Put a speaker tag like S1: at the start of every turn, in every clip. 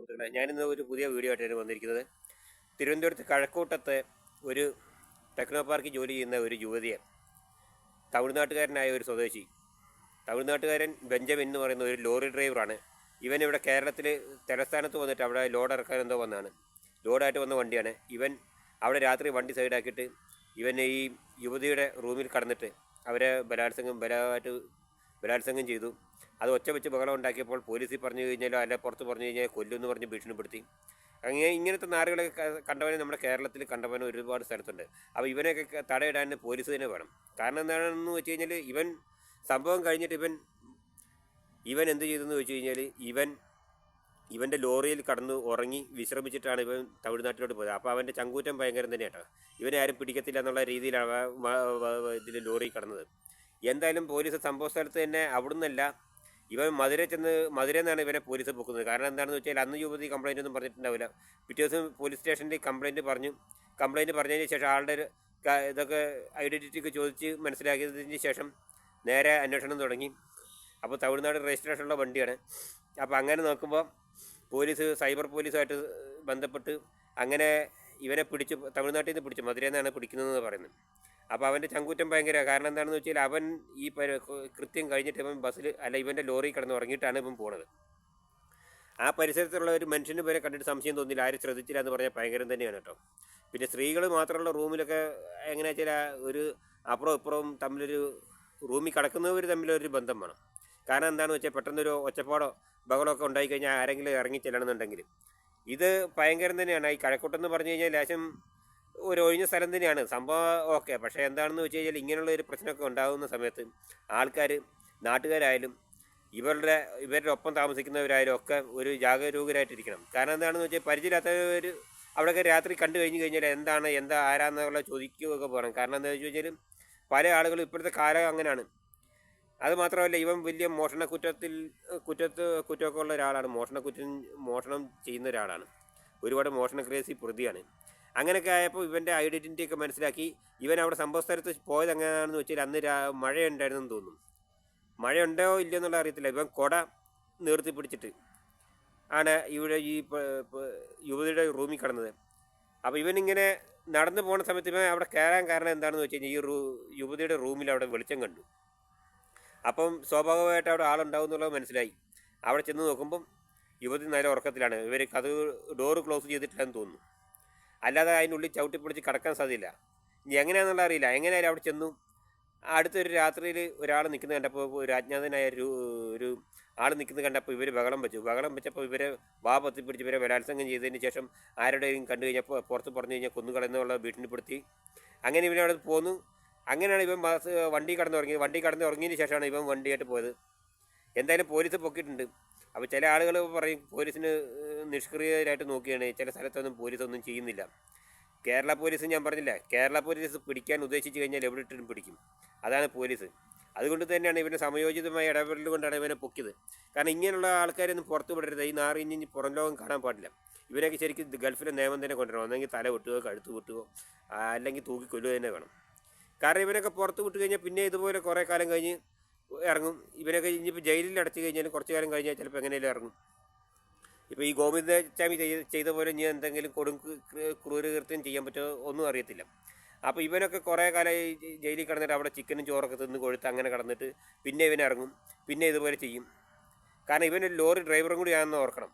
S1: സുഹൃത്തുക്കളെ ഞാനിന്ന് ഒരു പുതിയ വീഡിയോ ആയിട്ടാണ് വന്നിരിക്കുന്നത്. തിരുവനന്തപുരത്ത് കഴക്കൂട്ടത്തെ ഒരു ടെക്നോ പാർക്കിൽ ജോലി ചെയ്യുന്ന ഒരു യുവതിയെ തമിഴ്നാട്ടുകാരനായ ഒരു സ്വദേശി തമിഴ്നാട്ടുകാരൻ ബെഞ്ചമിൻ എന്ന് പറയുന്ന ഒരു ലോറി ഡ്രൈവറാണ്. ഇവൻ ഇവിടെ കേരളത്തിൽ തലസ്ഥാനത്ത് വന്നിട്ട് അവിടെ ലോഡ് ഇറക്കാൻ എന്തോ വന്നതാണ് ലോഡായിട്ട് വന്ന വണ്ടിയാണ്. ഇവൻ അവിടെ രാത്രി വണ്ടി സൈഡാക്കിയിട്ട് ഇവൻ ഈ യുവതിയുടെ റൂമിൽ കടന്നിട്ട് അവരെ ബലാത്സംഗം ബലമായിട്ട് ബലാത്സംഗം ചെയ്തു. അത് ഒച്ച വെച്ച് ബഹളം ഉണ്ടാക്കിയപ്പോൾ പോലീസിൽ പറഞ്ഞു കഴിഞ്ഞാലോ അല്ല പുറത്ത് പറഞ്ഞു കഴിഞ്ഞാൽ കൊല്ലുമെന്ന് പറഞ്ഞ് ഭീഷണിപ്പെടുത്തി. അങ്ങനെ ഇങ്ങനത്തെ നാറുകളെ ക- കണ്ടവനെ നമ്മുടെ കേരളത്തിൽ കണ്ടവനെ ഒരുപാട് സ്ഥലത്തുണ്ട്. അപ്പോൾ ഇവനെയൊക്കെ തടയിടാൻ പോലീസ് തന്നെ വേണം. കാരണം എന്താണെന്ന് വെച്ച് കഴിഞ്ഞാൽ ഇവൻ സംഭവം കഴിഞ്ഞിട്ട് ഇവൻ ഇവൻ എന്ത് ചെയ്തെന്ന് വെച്ച് കഴിഞ്ഞാൽ ഇവൻ ഇവന്റെ ലോറിയിൽ കടന്ന് ഉറങ്ങി വിശ്രമിച്ചിട്ടാണ് ഇവൻ തമിഴ്നാട്ടിലോട്ട് പോയത്. അപ്പോൾ അവന്റെ ചങ്കൂറ്റം ഭയങ്കരം തന്നെ കേട്ടോ ഇവനെ ആരും പിടിക്കത്തില്ല എന്നുള്ള രീതിയിലാണ് ഇതിൽ ലോറി കടന്നത്. എന്തായാലും പോലീസ് സംഭവ സ്ഥലത്ത് തന്നെ അവിടുന്നല്ല ഇവൻ മധുര ചെന്ന് മധുരയിൽ നിന്നാണ് ഇവനെ പോലീസ് പൊക്കുന്നത്. കാരണം എന്താണെന്ന് വെച്ചാൽ അന്ന് യുവതി കംപ്ലൈന്റ് ഒന്നും പറഞ്ഞിട്ടുണ്ടാവില്ല. പിറ്റേ ദിവസം പോലീസ് സ്റ്റേഷനിൽ കംപ്ലൈന്റ് പറഞ്ഞു. കംപ്ലൈന്റ് പറഞ്ഞതിന് ശേഷം ആളുടെ ഇതൊക്കെ ഐഡന്റിറ്റി ഒക്കെ ചോദിച്ച് മനസ്സിലാക്കിയതിന് ശേഷം നേരെ അന്വേഷണം തുടങ്ങി. അപ്പോൾ തമിഴ്നാട് രജിസ്ട്രേഷനുള്ള വണ്ടിയാണ്. അപ്പോൾ അങ്ങനെ നോക്കുമ്പോൾ പോലീസ് സൈബർ പോലീസുമായിട്ട് ബന്ധപ്പെട്ട് അങ്ങനെ ഇവനെ പിടിച്ച് തമിഴ്നാട്ടിൽ നിന്ന് പിടിച്ചു മധുരയിൽ നിന്നാണ് പിടിക്കുന്നതെന്ന് പറയുന്നത്. അപ്പോൾ അവന്റെ ചങ്കൂറ്റം ഭയങ്കര കാരണം എന്താണെന്ന് വെച്ചാൽ അവൻ ഈ കൃത്യം കഴിഞ്ഞിട്ട് ഇവൻ ബസ്സിൽ അല്ല ഇവന്റെ ലോറി കിടന്ന് ഉറങ്ങിയിട്ടാണ് ഇവൻ പോണത്. ആ പരിസരത്തുള്ള ഒരു മനുഷ്യന് വരെ കണ്ടിട്ട് സംശയം തോന്നിയില്ല. ആരും ശ്രദ്ധിച്ചില്ല എന്ന് പറഞ്ഞാൽ ഭയങ്കരം തന്നെയാണ് കേട്ടോ. പിന്നെ സ്ത്രീകൾ മാത്രമുള്ള റൂമിലൊക്കെ എങ്ങനെയാ വെച്ചാൽ ഒരു അപ്പുറവും ഇപ്പുറവും തമ്മിലൊരു റൂമിൽ കിടക്കുന്നവർ തമ്മിലൊരു ബന്ധം വേണം. കാരണം എന്താണെന്ന് വെച്ചാൽ പെട്ടെന്നൊരു ഒച്ചപ്പാടോ ബഹളമൊക്കെ ഉണ്ടായിക്കഴിഞ്ഞാൽ ആരെങ്കിലും ഇറങ്ങി ചെല്ലണമെന്നുണ്ടെങ്കിൽ. ഇത് ഭയങ്കരം തന്നെയാണ്. ഈ കഴക്കൂട്ടം എന്ന് പറഞ്ഞു കഴിഞ്ഞാൽ ലേശം ഒരു ഒഴിഞ്ഞ സ്ഥലം തന്നെയാണ്. സംഭവം ഓക്കെ. പക്ഷേ എന്താണെന്ന് വെച്ച് കഴിഞ്ഞാൽ ഇങ്ങനെയുള്ള ഒരു പ്രശ്നമൊക്കെ ഉണ്ടാകുന്ന സമയത്ത് ആൾക്കാർ നാട്ടുകാരായാലും ഇവരുടെ ഇവരുടെ ഒപ്പം താമസിക്കുന്നവരായാലും ഒക്കെ ഒരു ജാഗരൂകരായിട്ടിരിക്കണം. കാരണം എന്താണെന്ന് വെച്ചാൽ പരിചയമില്ലാത്തവർ അവിടെയൊക്കെ രാത്രി കണ്ടു കഴിഞ്ഞ് കഴിഞ്ഞാൽ എന്താണ് എന്താ ആരാന്നുള്ള ചോദിക്കുകയൊക്കെ പോകണം കാരണം എന്താണെന്ന് വെച്ച് കഴിഞ്ഞാൽ പല ആളുകളും ഇപ്പോഴത്തെ കാലം അങ്ങനെയാണ്. അത് മാത്രമല്ല ഇവൻ വലിയ മോഷണ കുറ്റത്തിൽ കുറ്റത്ത് കുറ്റമൊക്കെ ഉള്ള ഒരാളാണ്. മോഷണ കുറ്റം മോഷണം ചെയ്യുന്ന ഒരാളാണ്. ഒരുപാട് മോഷണ ക്രേസി പ്രതിയാണ്. അങ്ങനെയൊക്കെ ആയപ്പോൾ ഇവന്റെ ഐഡന്റിറ്റി ഒക്കെ മനസ്സിലാക്കി. ഇവൻ അവിടെ സംഭവ സ്ഥലത്ത് പോയത് എങ്ങനെയാണെന്ന് വെച്ചാൽ അന്ന് മഴയുണ്ടായിരുന്നെന്ന് തോന്നുന്നു. മഴയുണ്ടോ ഇല്ലയോ എന്നുള്ള അറിയത്തില്ല. ഇവൻ കൊട നിർത്തി പിടിച്ചിട്ട് ആണ് ഇവിടെ ഈ യുവതിയുടെ റൂമിൽ കിടന്നത്. അപ്പോൾ ഇവനിങ്ങനെ നടന്നു പോകുന്ന സമയത്ത് ഇവൻ അവിടെ കയറാൻ കാരണം എന്താണെന്ന് വെച്ച് കഴിഞ്ഞാൽ ഈ റൂ യുവതിയുടെ റൂമിൽ അവിടെ വെളിച്ചം കണ്ടു. അപ്പം സ്വാഭാവികമായിട്ട് അവിടെ ആളുണ്ടാവും എന്നുള്ളത് മനസ്സിലായി. അവിടെ ചെന്ന് നോക്കുമ്പം യുവതി നല്ല ഉറക്കത്തിലാണ്. ഇവർ കഥ ഡോറ് ക്ലോസ് ചെയ്തിട്ടില്ലെന്ന് തോന്നുന്നു. അല്ലാതെ അതിനുള്ളിൽ ചവിട്ടി പിടിച്ച് കിടക്കാൻ സാധ്യതയില്ല. ഇനി എങ്ങനെയാണെന്നുള്ള അറിയില്ല. എങ്ങനെയായാലും അവിടെ ചെന്നു. അടുത്തൊരു രാത്രിയിൽ ഒരാൾ നിൽക്കുന്നത് കണ്ടപ്പോൾ ഒരു അജ്ഞാതനായ ഒരു ഒരു ആൾ നിൽക്കുന്നത് കണ്ടപ്പോൾ ഇവർ ബഹളം വെച്ചു. ബഹളം വെച്ചപ്പോൾ ഇവരെ വാ പൊത്തിപ്പിടിച്ച് ഇവരെ ബലാത്സംഗം ചെയ്തതിന് ശേഷം ആരുടെയും കണ്ടു കഴിഞ്ഞപ്പോൾ പുറത്ത് പറഞ്ഞു കഴിഞ്ഞാൽ കൊന്നുകളെന്നുള്ള ഭീഷണിപ്പെടുത്തി. അങ്ങനെ ഇവനവിടെ പോന്നു. അങ്ങനെയാണ് ഇവൻ വണ്ടി കടന്നു തുടങ്ങിയത് വണ്ടി കടന്ന് ഉറങ്ങിയതിന് ശേഷമാണ് ഇവൻ വണ്ടിയായിട്ട് പോയത്. എന്തായാലും പോലീസ് പൊക്കിയിട്ടുണ്ട്. അപ്പോൾ ചില ആളുകൾ പറയും പോലീസിന് നിഷ്ക്രിയരായിട്ട് നോക്കിയാണ് ചില സ്ഥലത്തൊന്നും പോലീസ് ഒന്നും ചെയ്യുന്നില്ല. കേരള പോലീസ് ഞാൻ പറഞ്ഞില്ല കേരള പോലീസ് പിടിക്കാൻ ഉദ്ദേശിച്ച് കഴിഞ്ഞാൽ എവിടെ ഇട്ടിട്ടും പിടിക്കും. അതാണ് പോലീസ്. അതുകൊണ്ട് തന്നെയാണ് ഇവനെ സമയോചിതമായ ഇടപെടൽ കൊണ്ടാണ് ഇവനെ പൊക്കിയത്. കാരണം ഇങ്ങനെയുള്ള ആൾക്കാരൊന്നും പുറത്തു വിടരുത്. ഈ നാറി ഇനി പുറം ലോകം കാണാൻ പാടില്ല. ഇവരൊക്കെ ശരിക്കും ഗൾഫിലെ നിയമം തന്നെ കൊണ്ടുവരണം. ഒന്നെങ്കിൽ തല വെട്ടുകയോ കഴുത്ത് വെട്ടുകയോ അല്ലെങ്കിൽ തൂക്കി കൊല്ലുക തന്നെ വേണം. കാരണം ഇവനൊക്കെ പുറത്ത് വിട്ട് കഴിഞ്ഞാൽ പിന്നെ ഇതുപോലെ കുറേ കാലം കഴിഞ്ഞ് ഇറങ്ങും. ഇവനൊക്കെ ഇനിയിപ്പോൾ ജയിലിൽ അടച്ചു കഴിഞ്ഞാൽ കുറച്ച് കാലം കഴിഞ്ഞാൽ ചിലപ്പോൾ എങ്ങനെയും ഇറങ്ങും. ഇപ്പോൾ ഈ ഗോവിന്ദസ്വാമി ചെയ്ത ചെയ്ത പോലെ ഇനി എന്തെങ്കിലും കൊടും ക്രൂരകൃത്യം ചെയ്യാൻ പറ്റുമോ ഒന്നും അറിയത്തില്ല. അപ്പോൾ ഇവനൊക്കെ കുറേ കാലം ജയിലിൽ കിടന്നിട്ട് അവിടെ ചിക്കനും ചോറൊക്കെ തിന്ന് കൊഴുത്ത് അങ്ങനെ കിടന്നിട്ട് പിന്നെ ഇവൻ ഇറങ്ങും പിന്നെ ഇതുപോലെ ചെയ്യും. കാരണം ഇവനൊരു ലോറി ഡ്രൈവറും കൂടി ആണെന്ന് ഓർക്കണം.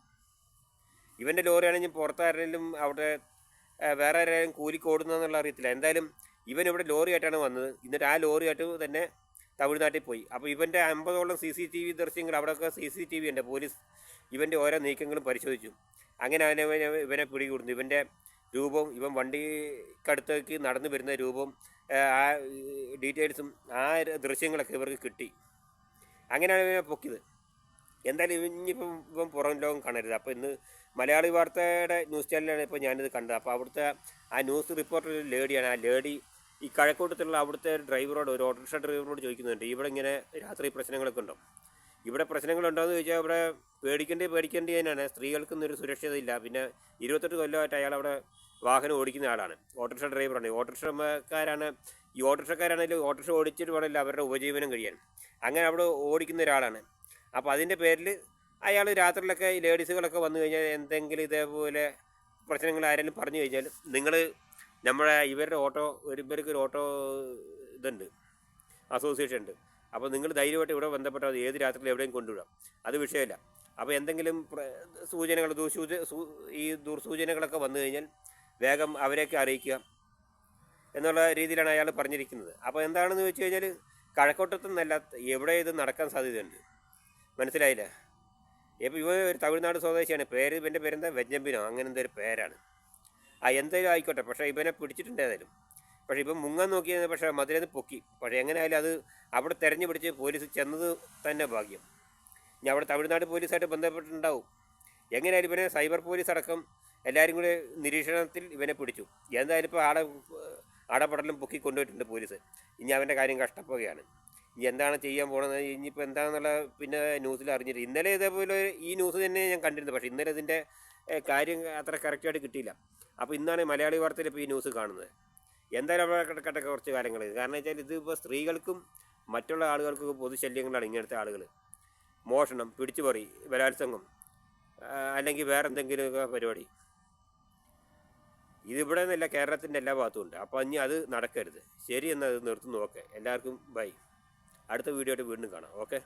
S1: ഇവന്റെ ലോറിയാണെങ്കിൽ പുറത്താരെങ്കിലും അവിടെ വേറെ ആരെങ്കിലും കൂലിക്ക് ഓടുന്നതെന്നുള്ള അറിയത്തില്ല. എന്തായാലും ഇവൻ ഇവിടെ ലോറിയായിട്ടാണ് വന്നത്. എന്നിട്ട് ആ ലോറിയായിട്ട് തന്നെ തമിഴ്നാട്ടിൽ പോയി. അപ്പോൾ ഇവന്റെ അമ്പതോളം സി സി ടി വി ദൃശ്യങ്ങൾ അവിടെയൊക്കെ സി സി ടി വി ഉണ്ട്. പോലീസ് ഇവന്റെ ഓരോ നീക്കങ്ങളും പരിശോധിച്ചു. അങ്ങനെ അവനെ ഇവനെ- പിടികൂടുന്നു. ഇവന്റെ രൂപവും ഇവൻ വണ്ടിക്കടുത്തേക്ക് നടന്നു വരുന്ന രൂപവും ആ, ഡീറ്റെയിൽസും ആ ദൃശ്യങ്ങളൊക്കെ ഇവർക്ക് കിട്ടി. അങ്ങനെയാണ് ഇവനെ പൊക്കിയത്. എന്തായാലും ഇനിയിപ്പം ഇപ്പം പുറം ലോകം കാണരുത്. അപ്പോൾ ഇന്ന് മലയാളി വാർത്തയുടെ ന്യൂസ് ചാനലാണ് ഇപ്പോൾ ഞാനിത് കണ്ടത്. അപ്പോൾ അവിടുത്തെ ആ ന്യൂസ് റിപ്പോർട്ടർ ഒരു ലേഡിയാണ്. ആ ലേഡി ഈ കഴക്കൂട്ടത്തിലുള്ള അവിടുത്തെ ഡ്രൈവറോട് ഒരു ഓട്ടോറിക്ഷ ഡ്രൈവറോട് ചോദിക്കുന്നുണ്ട്. ഇവിടെ ഇങ്ങനെ രാത്രി പ്രശ്നങ്ങളൊക്കെ ഉണ്ടോ? ഇവിടെ പ്രശ്നങ്ങളുണ്ടോ എന്ന് ചോദിച്ചാൽ ഇവിടെ പേടിക്കേണ്ടി പേടിക്കേണ്ടി തന്നെയാണ്. സ്ത്രീകൾക്കൊന്നും ഒരു സുരക്ഷിതയില്ല. പിന്നെ ഇരുപത്തെട്ട് കൊല്ലമായിട്ട് അയാൾ അവിടെ വാഹനം ഓടിക്കുന്ന ആളാണ്. ഓട്ടോറിക്ഷ ഡ്രൈവറാണ് ഓട്ടോറിക്ഷക്കാരാണ് ഈ ഓട്ടോറിക്ഷക്കാരാണെങ്കിലും ഓട്ടോറിക്ഷ ഓടിച്ചിട്ട് വേണമല്ലോ അവരുടെ ഉപജീവനം കഴിയാൻ. അങ്ങനെ അവിടെ ഓടിക്കുന്ന ഒരാളാണ്. അപ്പോൾ അതിന്റെ പേരിൽ അയാൾ രാത്രിയിലൊക്കെ ഈ ലേഡീസുകളൊക്കെ വന്നു കഴിഞ്ഞാൽ എന്തെങ്കിലും ഇതേപോലെ പ്രശ്നങ്ങൾ ആരെങ്കിലും പറഞ്ഞു കഴിഞ്ഞാൽ നിങ്ങൾ നമ്മുടെ ഇവരുടെ ഓട്ടോ ഇവർക്ക് ഒരു ഓട്ടോ ഇതുണ്ട്. അസോസിയേഷൻ ഉണ്ട്. അപ്പോൾ നിങ്ങൾ ധൈര്യമായിട്ട് ഇവിടെ ബന്ധപ്പെട്ടാൽ മതി. ഏത് രാത്രിയിൽ എവിടെയും കൊണ്ടുവിടാം. അത് വിഷയമില്ല. അപ്പോൾ എന്തെങ്കിലും സൂചനകൾ ദുസൂച ഈ ദുർസൂചനകളൊക്കെ വന്നു കഴിഞ്ഞാൽ വേഗം അവരെയൊക്കെ അറിയിക്കുക എന്നുള്ള രീതിയിലാണ് അയാൾ പറഞ്ഞിരിക്കുന്നത്. അപ്പോൾ എന്താണെന്ന് വെച്ച് കഴിഞ്ഞാൽ കഴക്കൂട്ടത്തു നിന്നല്ല എവിടെ ഇത് നടക്കാൻ സാധ്യതയുണ്ട്? മനസ്സിലായില്ല? ഇപ്പോൾ ഇവ ഒരു തമിഴ്നാട് സ്വദേശിയാണ്. പേര് ഇവന്റെ പേരെന്താ? വെഞ്ഞമ്പിനോ അങ്ങനെ എന്തൊരു പേരാണ്. ആ എന്തായാലും ആയിക്കോട്ടെ. പക്ഷേ ഇവനെ പിടിച്ചിട്ടുണ്ട് പക്ഷേ ഇപ്പം മുങ്ങാൻ നോക്കിയത് പക്ഷേ മധുരന്ന് പൊക്കി. പക്ഷേ എങ്ങനെ ആയാലും അത് അവിടെ തെരഞ്ഞു പിടിച്ച് പോലീസ് ചെന്നത് തന്നെ ഭാഗ്യം. ഞാൻ അവിടെ തമിഴ്നാട് പോലീസായിട്ട് ബന്ധപ്പെട്ടിട്ടുണ്ടാവും. എങ്ങനെയായാലും ഇവനെ സൈബർ പോലീസ് അടക്കം എല്ലാവരും കൂടി നിരീക്ഷണത്തിൽ ഇവനെ പിടിച്ചു. എന്തായാലും ഇപ്പോൾ ആടെ ആടപടലും പൊക്കി കൊണ്ടുപോയിട്ടുണ്ട് പോലീസ്. ഇനി അവന്റെ കാര്യം കഷ്ടപ്പെടുകയാണ്. ഇനി എന്താണ് ചെയ്യാൻ പോകുന്നത് ഇനിയിപ്പോൾ എന്താണെന്നുള്ള പിന്നെ ന്യൂസിൽ അറിഞ്ഞിട്ട് ഇന്നലെ ഇതേപോലെ ഈ ന്യൂസ് തന്നെ ഞാൻ കണ്ടിരുന്നു. പക്ഷേ ഇന്നലെ ഇതിന്റെ കാര്യം അത്ര കറക്റ്റായിട്ട് കിട്ടിയില്ല. അപ്പോൾ ഇന്നാണ് മലയാളി വാർത്തയിൽ ഇപ്പോൾ ഈ ന്യൂസ് കാണുന്നത്. എന്തായാലും അവിടെ കുറച്ച് കാര്യങ്ങൾ കാരണം വെച്ചാൽ ഇതിപ്പോൾ സ്ത്രീകൾക്കും മറ്റുള്ള ആളുകൾക്കും പൊതുശല്യങ്ങളാണ് ഇങ്ങനത്തെ ആളുകൾ മോഷണം പിടിച്ചുപറി ബലാത്സംഗം അല്ലെങ്കിൽ വേറെ എന്തെങ്കിലുമൊക്കെ പരിപാടി. ഇതിവിടെ നിന്നല്ല കേരളത്തിന്റെ എല്ലാ ഭാഗത്തും ഉണ്ട്. അപ്പോൾ ഇനി അത് നടക്കരുത്. ശരി എന്നത് നിർത്തുന്നു ഓക്കെ എല്ലാവർക്കും ബൈ. അടുത്ത വീഡിയോ ആയിട്ട് വീണ്ടും കാണാം. ഓക്കെ?